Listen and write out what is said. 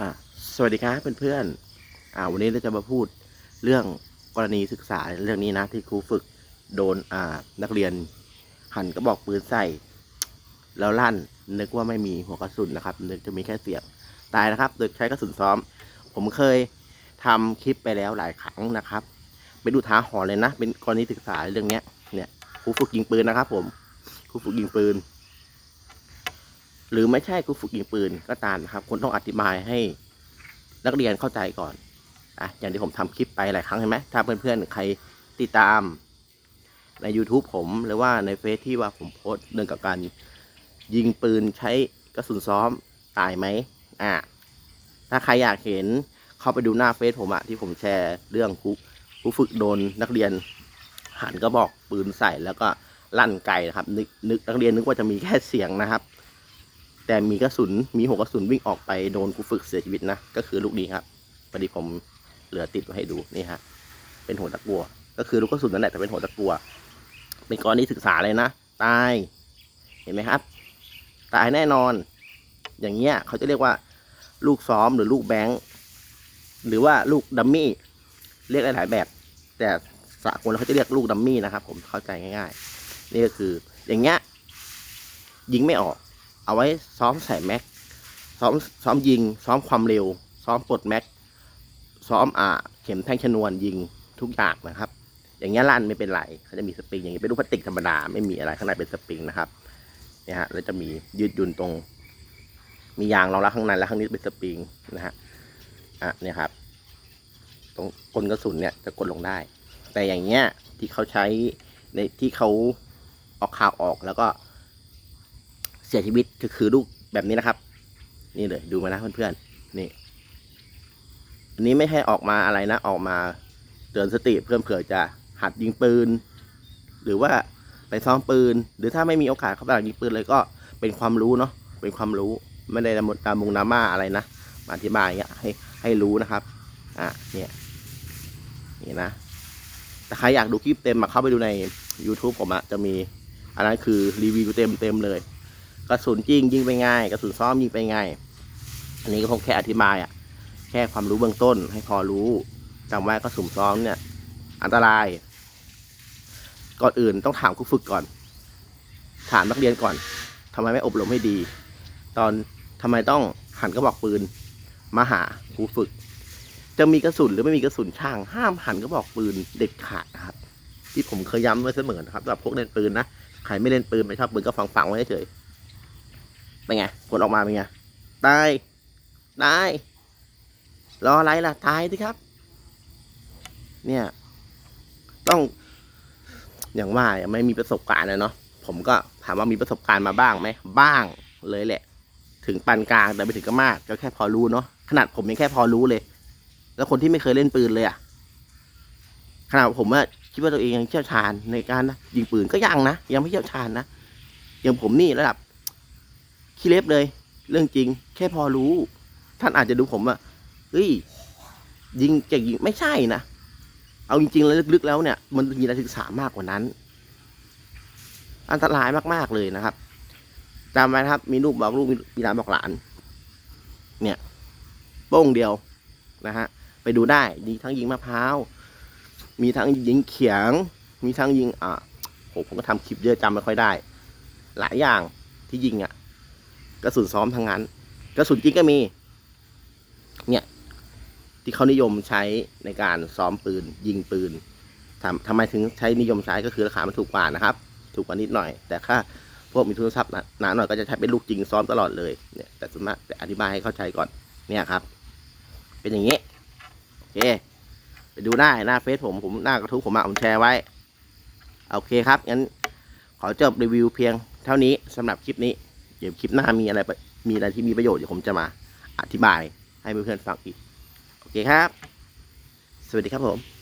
อะสวัสดีครับเพื่อนๆอ่าวันนี้เราจะมาพูดเรื่องกรณีศึกษาเรื่องนี้นะ ที่ครูฝึกโดนอ่านักเรียน หันกระบอกปืนใส่ แล้วลั่นนึกว่าไม่มีหัวกระสุนนะครับ นึกจะมีแค่เสียงตายนะครับ โดยใช้กระสุนซ้อม ผมเคยทำคลิปไปแล้วหลายครั้งนะครับไปดูท้าหอเลยนะ เป็นกรณีศึกษาเรื่องเนี้ยเนี่ยครูฝึกยิงปืนนะครับ ผมครูฝึกยิงปืน หรือไม่ใช่ครูฝึกยิงปืนก็ตามนะครับ คุณต้องอธิบายให้นักเรียนเข้าใจก่อนอะอย่างที่ผมทำคลิปไปหลายครั้งเห็นไหมถ้าเพื่อนๆใครติดตามใน YouTube ผมหรือว่าในเฟซที่ว่าผมโพสเรื่องกับการยิงปืนใช้กระสุนซ้อมตายไหมอะถ้าใครอยากเห็นเข้าไปดูหน้าเฟซผมอะที่ผมแชร์เรื่องครูครูฝึกโดนนักเรียนหันก็บอกปืนใส่แล้วก็ลั่นไกลนะครับนึกนึกนักเรียนนึกว่าจะมีแค่เสียงนะครับ แต่มีกระสุนมีหัวกระสุนวิ่งออกไปโดนครูฝึกเสียชีวิตนะก็คือลูกนี้ครับพอดีผมเหลือติดไว้ให้ดูนี่ฮะเป็นหัวตะกัว ก็คือลูกกระสุนนั่นแหละแต่เป็นหัวตะกัว เป็นกรณีศึกษาเลยนะตายเห็นไหมครับ ตายแน่นอน อย่างเงี้ยเขาจะเรียกว่า ลูกซ้อมหรือลูกแบงค์หรือว่าลูกดัมมี่เรียกได้หลายแบบ แต่สากลเขาจะเรียกลูกดัมมี่นะครับ ผมเข้าใจง่าย ๆ นี่ก็คือ อย่างเงี้ยยิงไม่ออก เอาไว้ซ้อมใส่แม็กซ้อมซ้อมยิง ซ้อมความเร็ว ซ้อมปลดแม็กซ้อมอ่าเข็มแท่งชนวนยิงทุกอย่างนะครับ อย่างเงี้ยลั่นไม่เป็นไรเขาจะมีสปริงอย่างนี้ยเป็นลูกพลาสติกธรรมดาไม่มีอะไรข้างในเป็นสปริงนะครับเนี่ยฮะแล้วจะมียืดยุนตรง มียางรองรับข้างในแล้วข้างนี้เป็นสปริงนะฮะอะเนี่ยครับ ตรงกลกระสุนเนี่ยจะกดลงได้ แต่อย่างเงี้ยที่เขาใช้ในที่เขาเออกข่าวออกแล้วก็ เสียชีวิตก็คือลูกแบบนี้นะครับ นี่เลยดูมานะเพื่อนๆนี่อันนี้ไม่ให้ออกมาอะไรนะ ออกมาเตือนสติเพื่อนเผื่อจะหัดยิงปืน หรือว่าไปซ้อมปืน หรือถ้าไม่มีโอกาสเข้าไปหัดยิงปืนเลยก็เป็นความรู้เนาะเป็นความรู้ไม่ได้ดามุงนาม่าอะไรนะมาอธิบายอย่างเงี้ยให้ให้รู้นะครับอะเนี่ยนี่นะแต่ใครอยากดูคลิปเต็มมาเข้าไปดูใน YouTube ผมอะจะมี อันนั้นคือรีวิวเต็มเต็มเลย กระสุนจริงยิงไปง่ายกระสุนซ้อมยิงไปง่ายอันนี้ก็ผมแค่อธิบายอะแค่ความรู้เบื้องต้นให้พอรู้จำไว้กระสุนซ้อมเนี่ย อันตราย ก่อนอื่นต้องถามครูฝึกก่อน ถามนักเรียนก่อนทำไมไม่อบรมให้ดี ตอนทำไมต้องหันกระบอกปืน มาหาครูฝึก จะมีกระสุนหรือไม่มีกระสุนช่าง ห้ามหันกระบอกปืนเด็ดขาดนะครับที่ผมเคยย้ำไว้เสมอนะครับสำหรับพวกเล่นปืนนะใครไม่เล่นปืนไม่ชอบปืนก็ฟังฟังๆไว้เฉย เป็นไง ผลออกมาเป็นไง ตาย ตาย รออะไรล่ะ ตายสิครับ เนี่ย ต้อง อย่างว่าไม่มีประสบการณ์นะเนาะ ผมก็ถามว่ามีประสบการณ์มาบ้างไหม บ้างเลยแหละ ถึงปานกลางแต่ไม่ถึงก็มาก ก็แค่พอรู้เนาะ ขนาดผมยังแค่พอรู้เลย แล้วคนที่ไม่เคยเล่นปืนเลยอะขนาดผมอะคิดว่าตัวเองยังเชี่ยวชาญในการนะยิงปืนก็ยังนะ ยังไม่เชี่ยวชาญนะ อย่างผมนี่ระดับ ขี้เล็บเลย เรื่องจริง แค่พอรู้ ท่านอาจจะดูผมอะเฮ้ยยิงเก่งยิงไม่ใช่นะเอาจริงๆแล้วลึกๆแล้วเนี่ย มันมีการศึกษามากกว่านั้น อันตรายมากๆเลยนะครับจำไว้นะครับ มีลูกบอกลูกมีหลานบอกหลาน เนี่ยโป้งเดียวนะฮะไปดูได้มีทั้งยิงมะพร้าวมีทั้งยิงเขียง มีทั้งยิงอ่าโหผมก็ทำคลิปเยอะจำไม่ค่อยได้ หลายอย่างที่ยิงอะ่ะ กระสุนซ้อมทั้งนั้น กระสุนจริงก็มี เนี่ย ที่เขานิยมใช้ในการซ้อมปืน ยิงปืนทำทำไมถึงใช้นิยมใช้ก็คือราคามันถูกกว่านะครับ ถูกกว่านิดหน่อย แต่ถ้าพวกมีทุนทรัพย์หนาหน่อยก็จะใช้เป็นลูกจริงซ้อมตลอดเลยเนี่ยแต่ส่วนมากแต่อธิบายให้เข้าใจก่อนเนี่ยครับ เป็นอย่างนี้โอเค ไปดูได้หน้าเฟซผมผมหน้ากระทู้ผมมาผมแชร์ไว้โอเคครับงั้นขอจบรีวิวเพียงเท่านี้สำหรับคลิปนี้ เดี๋ยวคลิปหน้ามีอะไรมีอะไรที่มีประโยชน์เดี๋ยวผมจะมาอธิบายให้เพื่อนๆฟังอีก โอเคครับ สวัสดีครับผม